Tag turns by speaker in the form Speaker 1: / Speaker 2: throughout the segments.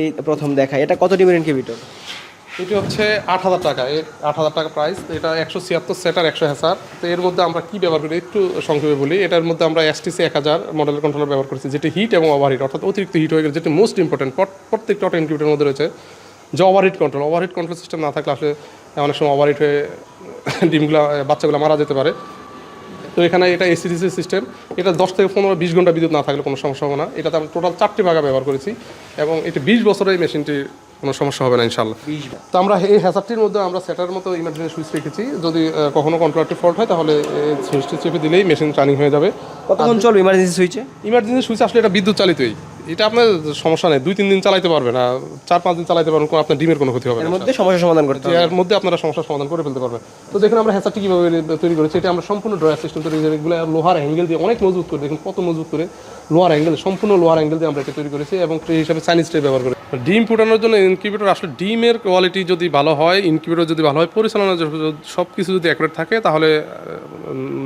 Speaker 1: এই প্রথম দেখা এটা কত ডিমের ইনকিউবেটর
Speaker 2: এটি হচ্ছে আট হাজার টাকা। এর আট হাজার টাকা প্রাইস এটা একশো ছিয়াত্তর সেটার একশো হ্যাসার তো এর মধ্যে আমরা কি ব্যবহার করি? একটু সংক্ষেপে বলি। এটার মধ্যে আমরা এসটিসি এক হাজার মডেল কন্ট্রোলার ব্যবহার করছি, যেটি হিট এবং ওভারহিট অর্থাৎ অতিরিক্ত হিট হয়ে গেলে যেটি মোস্ট ইম্পর্টেন্ট প্রত্যেকটা অটো ইনকিউবেটারের মধ্যে রয়েছে যে overheat control overheat control system না থাকলে আসলে অনেক সময় ওভারহিট হয়ে ডিমগুলো, বাচ্চাগুলো মারা যেতে পারে। তো এখানে এটা এসিডিসি সিস্টেম এটা দশ থেকে পনেরো বিশ ঘণ্টা বিদ্যুৎ না থাকলে কোনো সমস্যা হবে না। এটাতে আমরা টোটাল চারটি ভাগা ব্যবহার করেছি এবং এটি বিশ বছরের মেশিনটি কোনো সমস্যা হবে না ইনশাল্লাহ তো আমরা এই হ্যাসারটির মধ্যে আমরা সেটার মতো ইমার্জেন্সি সুইচ রেখেছি। যদি কখনো কন্ট্রোলারটি ফল্ট হয় তাহলে সুইচটি চেপে দিলেই মেশিন রানিং হয়ে যাবে।
Speaker 1: কতক্ষণ চলবে ইমার্জেন্সি সুইচে
Speaker 2: ইমার্জেন্সি সুইচ আসলে এটা বিদ্যুৎ চালিতই এটা আপনার সমস্যা নেই। দুই তিন দিন চালাইতে পারবেন আর চার পাঁচ দিন চালাতে পারবেন কোনো আপনার ডিমের কোনো ক্ষতি হবে
Speaker 1: এর মধ্যে সমস্যা সমাধান করতে
Speaker 2: এর মধ্যে আপনারা সমস্যার সমাধান করে ফেলতে পারবেন। তো দেখুন আমরা হ্যাচারটি কীভাবে তৈরি করেছি এটা আমরা সম্পূর্ণ ড্রয়ার সিস্টেম তৈরি করেছি। এগুলো লোহার অ্যাঙ্গেল দিয়ে অনেক মজবুত করে দেখুন কত মজবুত করে লোহার অ্যাঙ্গেল সম্পূর্ণ লোহার অ্যাঙ্গেল দিয়ে আমরা এটা তৈরি করেছি এবং ট্রে হিসাবে চাইনিজ ট্রে ব্যবহার করি ডিম ফুটানোর জন্য ইনকিউবেটর আসলে ডিমের কোয়ালিটি যদি ভালো হয় ইনকিউবেটর যদি ভালো হয় পরিচালনা সব কিছু যদি অ্যাকুরেট থাকে তাহলে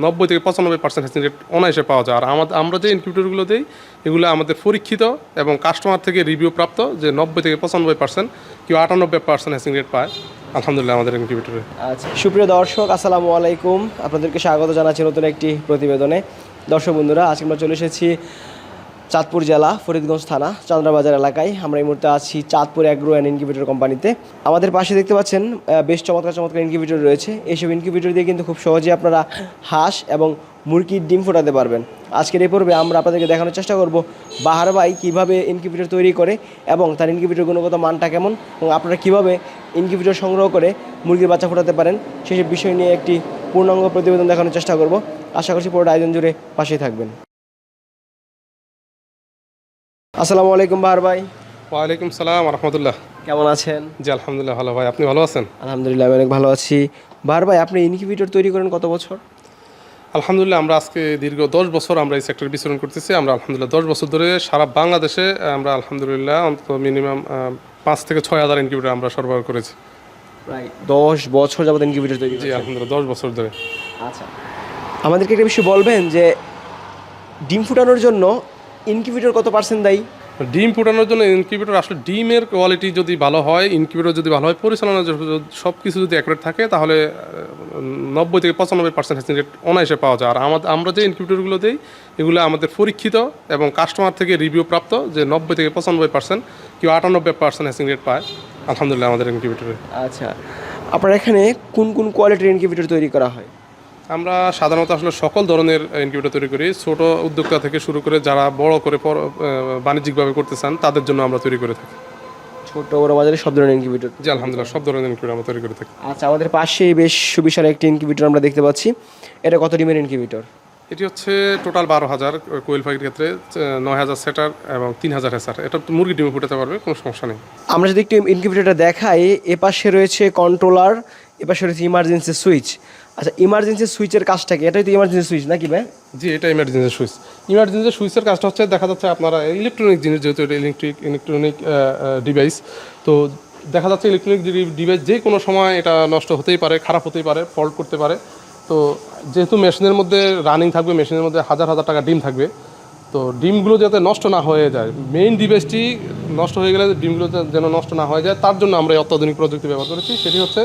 Speaker 2: নব্বই থেকে পঁচানব্বই পার্সেন্ট হ্যাচিং রেট অনায়াসে পাওয়া যায়। আর আমাদের আমরা যে ইনকিউবেটরগুলো দিই, এগুলো আমাদের পরীক্ষিত এবং কাস্টমার থেকে রিভিউ প্রাপ্ত যে নব্বই থেকে পঁচানব্বই পার্সেন্ট কেউ আটানব্বই পার্সেন্ট হ্যাচিং রেট পায়। আলহামদুলিল্লাহ আমাদের ইনকিউবেটরে
Speaker 1: আচ্ছা সুপ্রিয় দর্শক, আসসালামু আলাইকুম। আপনাদেরকে স্বাগত জানাচ্ছি নতুন একটি প্রতিবেদনে। দর্শক বন্ধুরা, আজকে আমরা চলে এসেছি চাঁদপুর জেলা, ফরিদগঞ্জ থানা, চান্দ্রাবাজার এলাকায়। আমরা এই মুহূর্তে আছি চাঁদপুর অ্যাগ্রো অ্যান্ড ইনকিউবেটর কোম্পানিতে। আমাদের পাশে দেখতে পাচ্ছেন বেশ চমৎকার চমৎকার ইনকিউবেটর রয়েছে। এইসব ইনকিউবেটর দিয়ে কিন্তু খুব সহজেই আপনারা হাঁস এবং মুরগির ডিম ফোটাতে পারবেন। আজকের এই পর্বে আমরা আপনাদেরকে দেখানোর চেষ্টা করব বাহার ভাই কীভাবে ইনকিউবেটর তৈরি করে এবং তার ইনকিউবেটর গুণগত মানটা কেমন এবং আপনারা কীভাবে ইনকিউবেটর সংগ্রহ করে মুরগির বাচ্চা ফোটাতে পারেন সেসব বিষয় নিয়ে একটি পূর্ণাঙ্গ প্রতিবেদন দেখানোর চেষ্টা করব। আশা করছি পুরোটা আয়োজন জুড়ে পাশেই থাকবেন। আসসালামু আলাইকুম বাহার ভাই।
Speaker 2: ওয়ালাইকুম সালাম রহমতুল্লাহ।
Speaker 1: কেমন আছেন?
Speaker 2: জি আলহামদুলিল্লাহ ভালো ভাই আপনি ভালো আছেন?
Speaker 1: আলহামদুলিল্লাহ আমি অনেক ভালো আছি। বাহার ভাই আপনি ইনকিউবেটর তৈরি করেন কত বছর?
Speaker 2: আলহামদুলিল্লাহ আমরা আজকে দীর্ঘ দশ বছর আমরা এই সেক্টরে বিচরণ করতেছি। আমরা আলহামদুলিল্লাহ দশ বছর ধরে সারা বাংলাদেশে আমরা আলহামদুলিল্লাহ অন্তত মিনিমাম পাঁচ থেকে ছয় হাজার ইনকিউবেটার আমরা সরবরাহ করেছি।
Speaker 1: প্রায় দশ বছর যাবত ইনকিউবেটর তৈরি
Speaker 2: জি আলহামদুলিল্লাহ দশ বছর ধরে।
Speaker 1: আচ্ছা। আমাদেরকে একটা বিষয় বলবেন যে ডিম ফুটানোর জন্য ইনকিউবেটর কত পার্সেন্ট দায়ী?
Speaker 2: ডিম ফুটানোর জন্য ইনকিউবেটর আসলে ডিমের কোয়ালিটি যদি ভালো হয় ইনকিউবেটর যদি ভালো হয় পরিচালনা সব কিছু যদি অ্যাকুরেট থাকে তাহলে নব্বই থেকে পঁচানব্বই পার্সেন্ট হ্যাচিং রেট অনায়াসে পাওয়া যায়। আর আমাদের আমরা যে ইনকিউবেটরগুলো দিই এগুলো আমাদের পরীক্ষিত এবং কাস্টমার থেকে রিভিউ প্রাপ্ত যে নব্বই থেকে পঁচানব্বই পার্সেন্ট কেউ আটানব্বই পার্সেন্ট হ্যাচিং রেট পায়। আলহামদুলিল্লাহ আমাদের ইনকিউবেটরে
Speaker 1: আচ্ছা আপনার এখানে কোন কোন কোয়ালিটির ইনকিউবেটর তৈরি করা হয়?
Speaker 2: আমরা সাধারণত আসলে সকল ধরনের ইনকিউবেটর তৈরি করি। ছোট উদ্যোক্তা থেকে শুরু করে যারা বড় করে বাণিজ্যিকভাবে করতে চান তাদের জন্য আমরা তৈরি করে থাকি।
Speaker 1: ছোট বড় বাজারে সব ধরনের ইনকিউবেটর
Speaker 2: জি আলহামদুলিল্লাহ সব ধরনের ইনকিউবেটর আমরা তৈরি করে থাকি।
Speaker 1: আচ্ছা আমাদের পাশেই বেশ সুবিশাল একটি ইনকিউবেটর আমরা দেখতে পাচ্ছি। এটা কত ডিমের ইনকিউবেটর
Speaker 2: এটি হচ্ছে টোটাল বারো হাজার কোয়েল পাখির ক্ষেত্রে নয় হাজার সেটার এবং তিন হাজার হেসার। এটা তো মুরগি ডিমে ফুটাতে পারবে কোনো সমস্যা নেই।
Speaker 1: আমরা যদি একটু ইনকিউবেটরটা দেখাই এপাশে রয়েছে কন্ট্রোলার এপাশে রয়েছে ইমার্জেন্সি সুইচ আচ্ছা ইমার্জেন্সি সুইচের কাজটা কি এটাই তো ইমার্জেন্সি সুইচ নাকি ভাই?
Speaker 2: জি এটা ইমার্জেন্সি সুইচ ইমার্জেন্সি সুইচের কাজটা হচ্ছে, দেখা যাচ্ছে আপনারা ইলেকট্রনিক জিনিস যেহেতু এটা ইলেকট্রিক ইলেকট্রনিক ডিভাইস তো দেখা যাচ্ছে ইলেকট্রনিক ডিভাইস যে কোনো সময় এটা নষ্ট হতেই পারে, খারাপ হতেই পারে ফল্ট করতে পারে। তো যেহেতু মেশিনের মধ্যে রানিং থাকবে, মেশিনের মধ্যে হাজার হাজার টাকা ডিম থাকবে, তো ডিমগুলো যাতে নষ্ট না হয়ে যায় মেইন ডিভাইসটি নষ্ট হয়ে গেলে ডিমগুলো যেন নষ্ট না হয়ে যায়, তার জন্য আমরা অত্যাধুনিক প্রযুক্তি ব্যবহার করেছি, সেটি হচ্ছে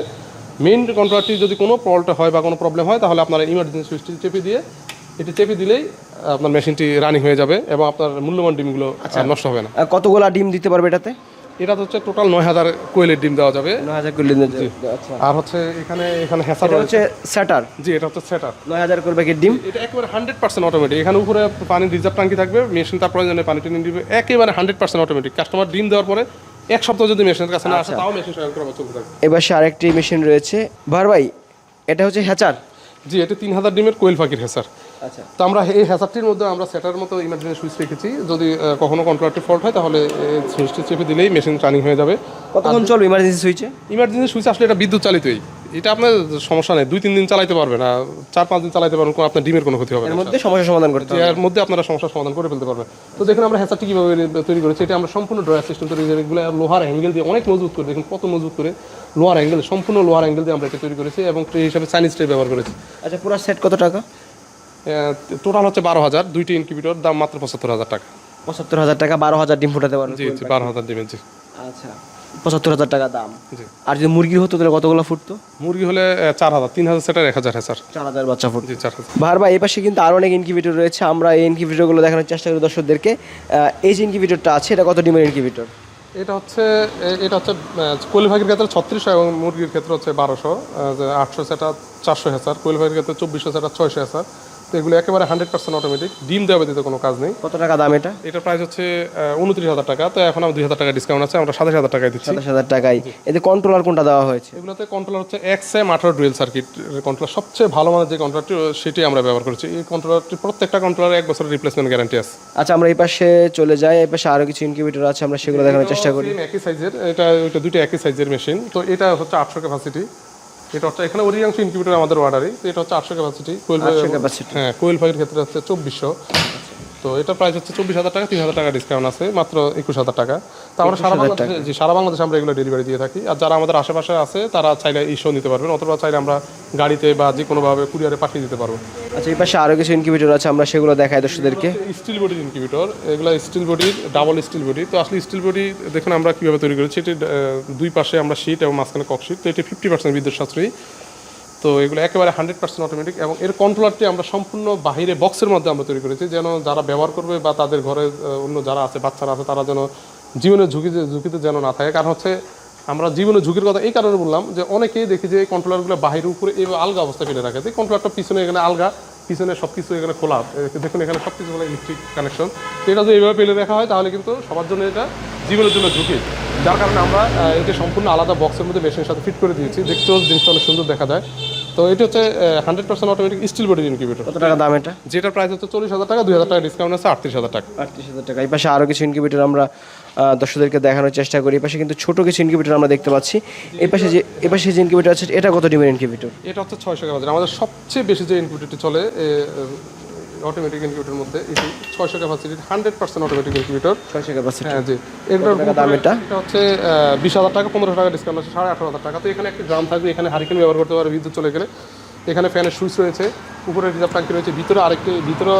Speaker 2: মেইন কন্ট্রোলারটি যদি কোনো ফল্ট হয় বা কোনো প্রবলেম হয় তাহলে আপনার ইমার্জেন্সি সুইচটি চেপে দিয়ে এটি চেপে দিলেই আপনার মেশিনটি রানিং হয়ে যাবে এবং আপনার মূল্যবান ডিমগুলো আর নষ্ট হবে না।
Speaker 1: কতগুলা ডিম দিতে পারবে এটাতে?
Speaker 2: এটা হচ্ছে টোটাল নয় হাজার কোয়েলের ডিম দেওয়া যাবে।
Speaker 1: নয় হাজার করলে আচ্ছা।
Speaker 2: আর হচ্ছে এখানে এখানে হ্যাসার
Speaker 1: হচ্ছে স্যাটার
Speaker 2: জি এটা হচ্ছে সেটার
Speaker 1: নয় হাজার করবে কি ডিম?
Speaker 2: এটা একেবারে হান্ড্রেড পার্সেন্ট অটোমেটিক এখানে উপরে পানির রিজার্ভ ট্যাঙ্কি থাকবে মেশিন তার প্রয়োজনে পানি টেনে দিবে একেবারে হান্ড্রেড পার্সেন্ট অটোমেটিক কাস্টমার ডিম দেওয়ার পরে এক সপ্তাহ যদি মেশিনের কাছে না আসে তাও মেশিন স্বয়ং করে চলতে থাকে
Speaker 1: এবার সে আরেকটি মেশিন রয়েছে। ভার ভাই এটা হচ্ছে হ্যাচার?
Speaker 2: জি এটা তিন হাজার ডিমের কোয়েল পাখির হ্যাচার।
Speaker 1: আচ্ছা।
Speaker 2: তো আমরা এই হ্যাচারটির মধ্যে আমরা সেটার মতো ইমার্জেন্সি সুইচ রেখেছি। যদি কখনো কন্ট্রোলারটি ফল্ট হয় তাহলে সুইচটি চেপে দিলেই মেশিন রানিং হয়ে যাবে।
Speaker 1: কতক্ষণ চলবে ইমার্জেন্সি সুইচে?
Speaker 2: ইমার্জেন্সি সুইচ আসলে এটা বিদ্যুৎ চালিতই এটা আপনার সমস্যা নেই। দুই তিন দিন চালাইতে পারবে না চার পাঁচ দিন চালাতে পারবেন কোনো আপনার ডিমের কোনো ক্ষতি হবে
Speaker 1: এর মধ্যে সমস্যা সমাধান করতে
Speaker 2: এর মধ্যে আপনারা সমস্যার সমাধান করে ফেলতে পারবেন। তো দেখুন আমরা হ্যাচারটি কীভাবে তৈরি করেছি এটা আমরা সম্পূর্ণ ড্রয়ার সিস্টেম তৈরি করেছি। এগুলো লোহার অ্যাঙ্গেল দিয়ে অনেক মজবুত করে দেখুন কত মজবুত করে লোহার অ্যাঙ্গেল সম্পূর্ণ লোহার অ্যাঙ্গেল দিয়ে আমরা এটা তৈরি করেছি এবং ট্রে হিসাবে চাইনিজ ট্রে ব্যবহার করেছি।
Speaker 1: আচ্ছা পুরো সেট কত টাকা?
Speaker 2: টোটাল হচ্ছে বারো হাজার দুইটি ইনকিউবেটর দাম মাত্র পঁচাত্তর হাজার টাকা।
Speaker 1: পঁচাত্তর হাজার টাকা বারো হাজার ডিম ফুটাতে পারবে।
Speaker 2: জি জি বারো হাজার ডিমের জি।
Speaker 1: আচ্ছা। পঁচাত্তর হাজার টাকা দাম। আর যদি মুরগি হতো তাহলে কতগুলো ফুটতো?
Speaker 2: মুরগি হলে চার হাজার তিন হাজার সেটার এক হাজার হ্যাঁ স্যার।
Speaker 1: চার হাজার বাচ্চা ফুট
Speaker 2: চার হাজার।
Speaker 1: ভার ভাই এই পাশে কিন্তু আরও অনেক ইনকিউবেটর রয়েছে। আমরা এই ইনকিউবেটরগুলো দেখানোর চেষ্টা করি দর্শকদেরকে। এই যে ইনকিউবেটরটা আছে এটা কত ডিমের ইনকিউবেটর
Speaker 2: এটা হচ্ছে এটা হচ্ছে কোয়েল ক্ষেত্রে ছত্রিশশো এবং মুরগির ক্ষেত্রে হচ্ছে বারোশো। আটশো সেটা চারশো হেসার কোয়েল পাখির ক্ষেত্রে চব্বিশশো সেটা ছয়শো হেসার তো এগুলো একেবারে হান্ড্রেড পার্সেন্ট অটোমেটিক ডিম দেওয়া দিতে কোনো কাজ নেই।
Speaker 1: কত টাকা দাম এটা?
Speaker 2: এটা প্রাইস হচ্ছে উনত্রিশ হাজার টাকা। তো এখন আমরা দুই হাজার টাকা ডিসকাউন্ট আছে আমরা সাতাশ হাজার টাকায় দিচ্ছি।
Speaker 1: সাতাশ হাজার টাকায়। এতে কন্ট্রোলার কোনটা দেওয়া হয়েছে?
Speaker 2: এগুলোতে কন্ট্রোলার হচ্ছে এক্স এম আঠারো ডুয়েল সার্কিট কন্ট্রোলার সবচেয়ে ভালো মানের যে কন্ট্রোলারটি সেটি আমরা ব্যবহার করছি। এই কন্ট্রোলারটি প্রত্যেকটা কন্ট্রোলার এক বছরের রিপ্লেসমেন্ট গ্যারান্টি আছে।
Speaker 1: আচ্ছা আমরা এই পাশে চলে যাই। এই পাশে আরও কিছু ইনকিউবেটর আছে আমরা সেগুলো দেখানোর চেষ্টা করি।
Speaker 2: একই সাইজের এটা ওইটা দুটো একই সাইজের মেশিন তো এটা হচ্ছে আটশো ক্যাপাসিটি এটা হচ্ছে এখানে অধিকাংশ ইনকিউবেটর আমাদের অর্ডারে তো এটা হচ্ছে আটশো ক্যাপাসিটি কোয়েল
Speaker 1: 800 capacity।
Speaker 2: হ্যাঁ কোয়েল ফাইভের ক্ষেত্রে হচ্ছে চব্বিশশো তো এটা প্রাইস হচ্ছে চব্বিশ হাজার টাকা তিন হাজার টাকা ডিসকাউন্ট আছে মাত্র একুশ হাজার টাকা। তো আমরা সারা বাংলাদেশে জি সারা বাংলাদেশে আমরা এগুলো ডেলিভারি দিয়ে থাকি। আর যারা আমাদের আশেপাশে আছে তারা চাইলে ইস্যু নিতে পারবেন অথবা চাইলে আমরা গাড়িতে বা যে কোনোভাবে কুরিয়ারে পাঠিয়ে দিতে পারব।
Speaker 1: আচ্ছা এই পাশে আরও কিছু ইনকিউবেটর আছে আমরা সেগুলো দেখাই দর্শকদেরকে।
Speaker 2: স্টিল বডির ইনকিউবেটর এগুলো স্টিল বডির ডাবল স্টিল বডি তো আসলে স্টিল বডি দেখুন আমরা কীভাবে তৈরি করেছি এটি দুই পাশে আমরা শীট এবং মাঝখানে কক শীট তো এটি ফিফটি পার্সেন্ট বিদ্যুৎ সাশ্রয়ী। তো এগুলো একেবারে হান্ড্রেড পার্সেন্ট অটোমেটিক এবং এর কন্ট্রোলারটি আমরা সম্পূর্ণ বাহিরে বক্সের মধ্যে আমরা তৈরি করেছি, যেন যারা ব্যবহার করবে বা তাদের ঘরে অন্য যারা আছে, বাচ্চারা আছে, তারা যেন জীবনের ঝুঁকিতে ঝুঁকিতে যেন না থাকে। কারণ হচ্ছে আমরা জীবনের ঝুঁকির কথা এই কারণে বললাম যে অনেকেই দেখি যে কন্ট্রোলারগুলো বাহিরে উপরে এই আলগা অবস্থা ফেলে রাখে। এই কন্ট্রোলারটা পিছনে এখানে আলগা, পিছনে সব কিছু এখানে খোলা। দেখুন এখানে সব কিছু ইলেকট্রিক কানেকশন এটা যদি এইভাবে ফেলে রাখা হয়, তাহলে কিন্তু সবার জন্য এটা জীবনের জন্য ঝুঁকি। যার কারণে আমরা এটা সম্পূর্ণ আলাদা বক্সের মধ্যে মেশিনের সাথে ফিট করে দিয়েছি। দেখতেও জিনিসটা অনেক সুন্দর দেখা যায়। তো এটি হচ্ছে হান্ড্রেড পার্সেন্ট অটোমেটিক স্টিল বডির ইনকিউবেটর
Speaker 1: কত টাকা দাম এটা?
Speaker 2: যেটার প্রাইস হচ্ছে চল্লিশ হাজার টাকা দুই হাজার টাকা ডিসকাউন্ট আছে আটত্রিশ হাজার টাকা।
Speaker 1: আটত্রিশ হাজার টাকা। এই পাশে আরও কিছু ইনকিউবেটর আমরা দর্শকদেরকে দেখানোর চেষ্টা করি। এই পাশে কিন্তু ছোট কিছু ইনকিউবেটর আমরা দেখতে পাচ্ছি। এই পাশে যে এই পাশে যে ইনকিউবেটর আছে এটা কত ডিমের ইনকিউবেটর
Speaker 2: এটা হচ্ছে ছয়শো ক্যাপাসিটি আমাদের সবচেয়ে বেশি যে ইনকিউবেটরটি চলে অটোমেটিক ইনকিউবেটর মধ্যে এটি ছয়শো capacity hundred percent automatic incubator
Speaker 1: ছয়শো ক্যাপাসিটি
Speaker 2: হ্যাঁ জি। এটার
Speaker 1: দাম এটা?
Speaker 2: এটা হচ্ছে বিশ হাজার টাকা পনেরো টাকা ডিসকাউন্ট আছে সাড়ে আঠারো হাজার টাকা। তো এখানে একটি ড্রাম থাকবে এখানে হারিকেন ব্যবহার করতে পারবে বিদ্যুৎ চলে গেলে। এখানে ফ্যানের সুইচ রয়েছে উপরে রিজার্ভ ট্যাঙ্কি রয়েছে ভিতরে আরেকটি ভিতরে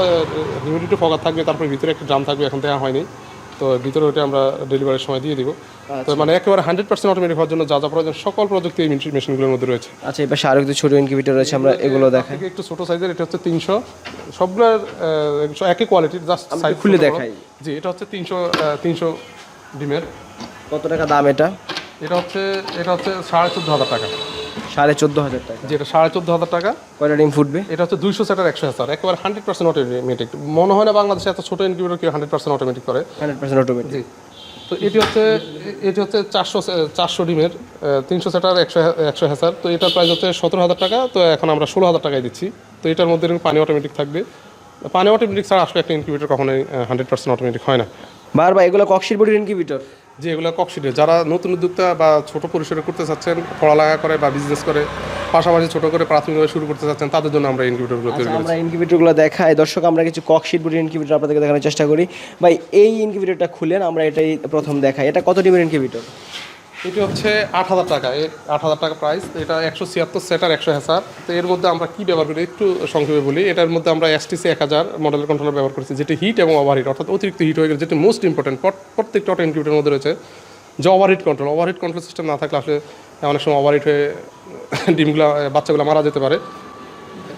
Speaker 2: হিউমিডিটি ফগার থাকবে তারপরে ভিতরে একটা ড্রাম থাকবে এখন দেওয়া হয়নি। তো ভিতরে ওটা আমরা ডেলিভারির সময় দিয়ে দিব। তো মানে একেবারে হান্ড্রেড পার্সেন্ট অটোমেটিক হওয়ার জন্য যা যা প্রয়োজন সকল প্রযুক্তি এই মেশিনগুলোর মধ্যে রয়েছে।
Speaker 1: আচ্ছা পাশে আরও কিছু ছোট ইনকিউবেটর রয়েছে আমরা এগুলো দেখাই।
Speaker 2: একটু ছোট সাইজের এটা হচ্ছে তিনশো। সবগুলোর একই কোয়ালিটির জাস্ট সাইজ
Speaker 1: খুলে দেখাই।
Speaker 2: জি এটা হচ্ছে তিনশো তিনশো ডিমের।
Speaker 1: কত টাকা দাম এটা?
Speaker 2: এটা হচ্ছে এটা হচ্ছে সাড়ে চোদ্দ হাজার টাকা।
Speaker 1: সাড়ে চোদ্দ হাজার টাকা।
Speaker 2: যেটা সাড়ে চোদ্দ হাজার টাকা
Speaker 1: কয়টা ডিম ফুটবে?
Speaker 2: এটা হচ্ছে দুইশো সেটার একশো হাজার একেবারে হান্ড্রেড পার্সেন্ট অটোমেটিক মনে হয় না বাংলাদেশে এত ছোট ইনকিউবেটর কেউ হান্ড্রেড পার্সেন্ট অটোমেটিক করে।
Speaker 1: হান্ড্রেড পার্সেন্ট অটোমেটিক
Speaker 2: তো এটি হচ্ছে এটি হচ্ছে চারশো চারশো ডিমের তিনশো সেটার একশো একশো হাজার। তো এটার প্রাইস হচ্ছে সতেরো হাজার টাকা। তো এখন আমরা ষোলো হাজার টাকায় দিচ্ছি। তো এটার মধ্যে পানি অটোমেটিক থাকবে। পানি অটোমেটিক ছাড়া আসলে একটা ইনকিউবেটর কখনোই হান্ড্রেড পার্সেন্ট অটোমেটিক হয় না।
Speaker 1: বারবার এগুলো কক্সির বডির ইনকিউবেটর
Speaker 2: যে এগুলো ককশিটে যারা নতুন উদ্যোক্তা বা ছোট পরিসরে করতে চাচ্ছেন পড়ালেখা করে বা বিজনেস করে পাশাপাশি ছোট করে প্রাথমিকভাবে শুরু করতে চাচ্ছেন তাদের জন্য আমরা ইনকিউবেটরগুলো তৈরি
Speaker 1: আচ্ছা
Speaker 2: করেছি।
Speaker 1: আমরা ইনকিউবেটরগুলো দেখাই। দর্শক আমরা কিছু ককশিট বুড়ি ইনকিউবেটর আপনাদেরকে দেখানোর চেষ্টা করি। ভাই এই ইনকিউবেটরটা খুলেন আমরা এটাই প্রথম দেখাই। এটা কত ডিমের ইনকিউবেটর
Speaker 2: এটি হচ্ছে আট হাজার টাকা। এই আট হাজার টাকা প্রাইস এটা একশো ছিয়াত্তর সেটার একশো হাজার তো এর মধ্যে আমরা কী ব্যবহার করি একটু সংক্ষেপে বলি। এটার মধ্যে আমরা এসটিসি এক হাজার মডেল কন্ট্রোলার ব্যবহার করছি, যেটি হিট এবং ওভারহিট অর্থাৎ অতিরিক্ত হিট হয়ে গেলে যেটি মোস্ট ইম্পর্টেন্ট প্রত্যেকটা অটো ইনকিউবেটারের মধ্যে রয়েছে যে overheat control overheat control system না থাকলে আসলে অনেক সময় ওভারহিট হয়ে ডিমগুলো, বাচ্চাগুলো মারা যেতে পারে।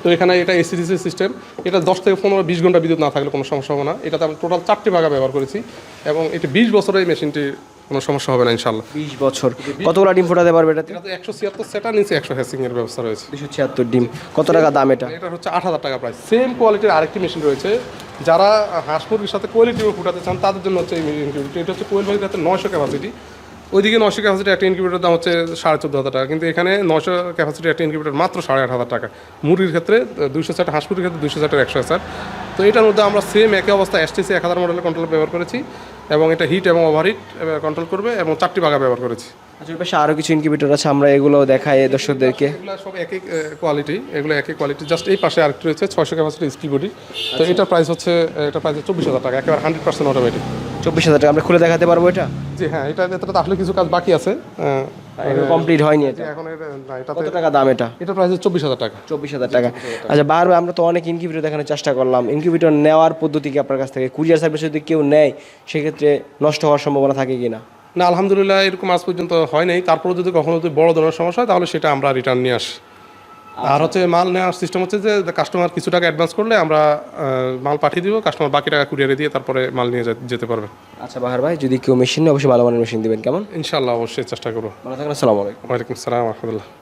Speaker 2: তো এখানে এটা এসিডিসি সিস্টেম এটা দশ থেকে পনেরো, বিশ ঘণ্টা বিদ্যুৎ না থাকলে কোনো সমস্যা হবে না। এটাতে আমরা টোটাল চারটি ভাগা ব্যবহার করেছি এবং এটি বিশ বছরে এই মেশিনটি কোনো সমস্যা হবে না ইনশাল্লাহ
Speaker 1: বিশ বছর। কতগুলো ডিম ফোটাতে পারবে এটাতে
Speaker 2: একশো ছিয়াত্তর সেটা নিচে একশো হ্যাসিং এর ব্যবস্থা রয়েছে।
Speaker 1: দুশো ছিয়াত্তর ডিম। কত টাকা দাম এটা?
Speaker 2: এটা হচ্ছে আট হাজার টাকা প্রাইস। সেম কোয়ালিটির আরেকটি মেশিন রয়েছে। যারা হাঁস মুরগির সাথে কোয়ালিটি ফুটাতে চান তাদের জন্য হচ্ছে এই মেশিনটি। এটা হচ্ছে কোয়েল ভাইয়ের হাতে নয়শো ক্যাপাসিটি ওইদিকে নশো ক্যাপাসিটি একটা ইনকিউবেটার দাম হচ্ছে সাড়ে চোদ্দ হাজার টাকা। কিন্তু এখানে নশো ক্যাপাসিটি একটা ইনকিউবেটার মাত্র সাড়ে আট হাজার টাকা। মুরগির ক্ষেত্রে দুইশো ষাট হাঁস মুরগির ক্ষেত্রে দুইশো সেটের একশো হাজার তো এটার মধ্যে আমরা সেম একই অবস্থা এসটিসি এক হাজার মডেলের কন্ট্রোল ব্যবহার করেছি এবং এটা হিট এবং ওভারহিট কন্ট্রোল করবে এবং চারটি বাগা ব্যবহার করেছি।
Speaker 1: আচ্ছা পাশে আরও কিছু ইনকিউবেটর আছে আমরা এগুলো দেখাই দর্শকদেরকে।
Speaker 2: এগুলো সব একই কোয়ালিটি এগুলো একই কোয়ালিটি জাস্ট এই পাশে আরেকটি রয়েছে ছয়শো ক্যাপাসিটি স্টিল বডি তো এটার প্রাইস হচ্ছে এটা প্রাইস চব্বিশ হাজার টাকা একেবারে হান্ড্রেড পার্সেন্ট অটোমেটিক
Speaker 1: চব্বিশ হাজার টাকা আমরা খুলে দেখাতে পারব এটা?
Speaker 2: জি হ্যাঁ এটা এটাতে আসলে কিছু কাজ বাকি আছে।
Speaker 1: কমপ্লিট হয়নি এটা।
Speaker 2: এখন এটা
Speaker 1: কত টাকা দাম এটা?
Speaker 2: এটা প্রাইস চব্বিশ হাজার টাকা।
Speaker 1: চব্বিশ হাজার টাকা। আচ্ছা বারবার আমরা তো অনেক ইনকিউবেটর দেখানোর চেষ্টা করলাম। ইনকিউবেটর নেওয়ার পদ্ধতি কি আপনার কাছ থেকে? কুরিয়ার সার্ভিস যদি কেউ নেয় সেক্ষেত্রে নষ্ট হওয়ার সম্ভাবনা থাকে কি না
Speaker 2: না আলহামদুলিল্লাহ এরকম আজ পর্যন্ত হয় নাই। তারপরে যদি কখনো যদি বড় ধরনের সমস্যা হয় তাহলে সেটা আমরা রিটার্ন নিয়ে আসি আর হচ্ছে মাল নেওয়ার সিস্টেম হচ্ছে যে কাস্টমার কিছু টাকা অ্যাডভান্স করলে আমরা মাল পাঠিয়ে দিব কাস্টমার বাকি টাকা কুরিয়ারে দিয়ে তারপরে মাল নিয়ে যেতে পারবে।
Speaker 1: আচ্ছা বাহার ভাই যদি কেউ মেশিন নেই অবশ্যই ভালো মানের মেশিন দিবেন কেমন?
Speaker 2: ইনশাল্লাহ অবশ্যই চেষ্টা করব।
Speaker 1: ভালো থাকেন আসসালামু আলাইকুম।
Speaker 2: ওয়ালাইকুম আসসালাম রহমতুল্লাহ